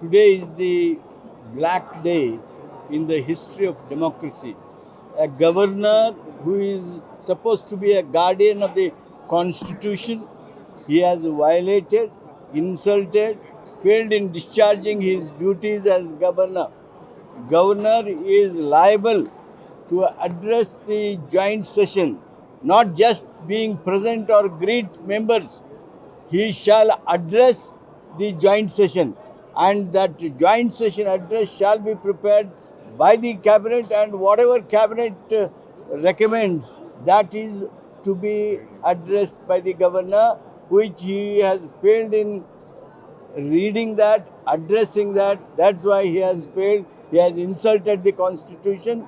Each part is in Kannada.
Today is the black day in the history of democracy. A governor who is supposed to be a guardian of the constitution, he has violated, insulted, failed in discharging his duties as governor. Governor is liable to address the joint session, not just being present or greet members. He shall address the joint session, and that joint session address shall be prepared by the cabinet, and whatever cabinet uh, recommends, that is to be addressed by the governor, which he has failed in reading that, addressing that. That's why he has failed. He has insulted the constitution,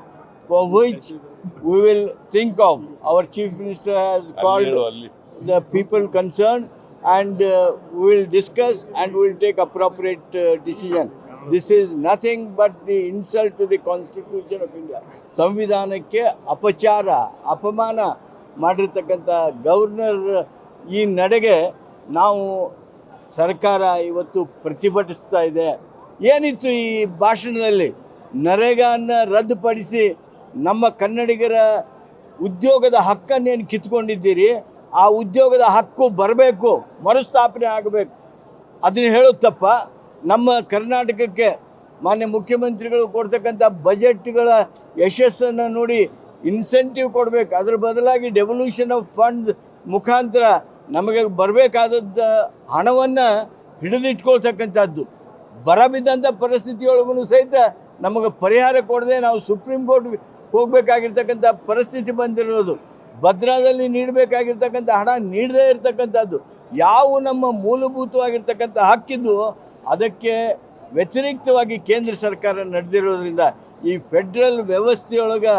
for which we will think of. Our chief minister has called the people concerned, and uh, we will discuss and we will take appropriate uh, decision. This is nothing but the insult to the constitution of India. ಸಂವಿಧಾನಕ್ಕೆ ಅಪಚಾರ ಅಪಮಾನ ಮಾಡಿರ್ತಕ್ಕಂಥ ಗವರ್ನರ್ ಈ ನಡೆಗೆ ನಾವು ಸರ್ಕಾರ ಇವತ್ತು ಪ್ರತಿಭಟಿಸ್ತಾ ಇದೆ ಏನಿತ್ತು ಈ ಭಾಷಣದಲ್ಲಿ ನರೇಗಾನ ರದ್ದುಪಡಿಸಿ ನಮ್ಮ ಕನ್ನಡಿಗರ ಉದ್ಯೋಗದ ಹಕ್ಕನ್ನೇನು ಕಿತ್ಕೊಂಡಿದ್ದೀರಿ ಆ ಉದ್ಯೋಗದ ಹಕ್ಕು ಬರಬೇಕು, ಮರುಸ್ಥಾಪನೆ ಆಗಬೇಕು. ಅದನ್ನು ಹೇಳುತ್ತಪ್ಪ ತಪ್ಪ ನಮ್ಮ ಕರ್ನಾಟಕಕ್ಕೆ ಮಾನ್ಯ ಮುಖ್ಯಮಂತ್ರಿಗಳು ಕೊಡ್ತಕ್ಕಂಥ ಬಜೆಟ್ಗಳ ಯಶಸ್ಸನ್ನು ನೋಡಿ ಇನ್ಸೆಂಟಿವ್ ಕೊಡಬೇಕು. ಅದರ ಬದಲಾಗಿ ಡೆವಲ್ಯೂಷನ್ ಆಫ್ ಫಂಡ್ ಮುಖಾಂತರ ನಮಗೆ ಬರಬೇಕಾದದ್ದ ಹಣವನ್ನು ಹಿಡಿದಿಟ್ಕೊಳ್ತಕ್ಕಂಥದ್ದು. ಬರಬಿದ್ದಂಥ ಪರಿಸ್ಥಿತಿಯೊಳಗೂ ಸಹಿತ ನಮಗೆ ಪರಿಹಾರ ಕೊಡದೆ ನಾವು ಸುಪ್ರೀಂ ಕೋರ್ಟ್ ಹೋಗಬೇಕಾಗಿರ್ತಕ್ಕಂಥ ಪರಿಸ್ಥಿತಿ ಬಂದಿರೋದು. ಭದ್ರಾದಲ್ಲಿ ನೀಡಬೇಕಾಗಿರ್ತಕ್ಕಂಥ ಹಣ ನೀಡದೇ ಇರತಕ್ಕಂಥದ್ದು, ಯಾವ ನಮ್ಮ ಮೂಲಭೂತವಾಗಿರ್ತಕ್ಕಂಥ ಹಕ್ಕಿದ್ದು, ಅದಕ್ಕೆ ವ್ಯತಿರಿಕ್ತವಾಗಿ ಕೇಂದ್ರ ಸರ್ಕಾರ ನಡೆದಿರೋದ್ರಿಂದ ಈ ಫೆಡ್ರಲ್ ವ್ಯವಸ್ಥೆಯೊಳಗೆ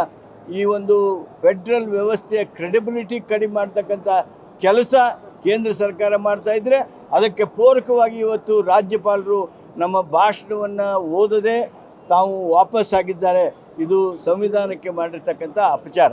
ಈ ಒಂದು ಫೆಡ್ರಲ್ ವ್ಯವಸ್ಥೆಯ ಕ್ರೆಡಿಬಿಲಿಟಿ ಕಡಿಮೆ ಮಾಡ್ತಕ್ಕಂಥ ಕೆಲಸ ಕೇಂದ್ರ ಸರ್ಕಾರ ಮಾಡ್ತಾ ಇದ್ರೆ, ಅದಕ್ಕೆ ಪೂರಕವಾಗಿ ಇವತ್ತು ರಾಜ್ಯಪಾಲರು ನಮ್ಮ ಭಾಷಣವನ್ನು ಓದದೆ ತಾವು ವಾಪಸ್ ಆಗಿದ್ದಾರೆ ಇದು ಸಂವಿಧಾನಕ್ಕೆ ಮಾಡಿರ್ತಕ್ಕಂಥ ಅಪಚಾರ.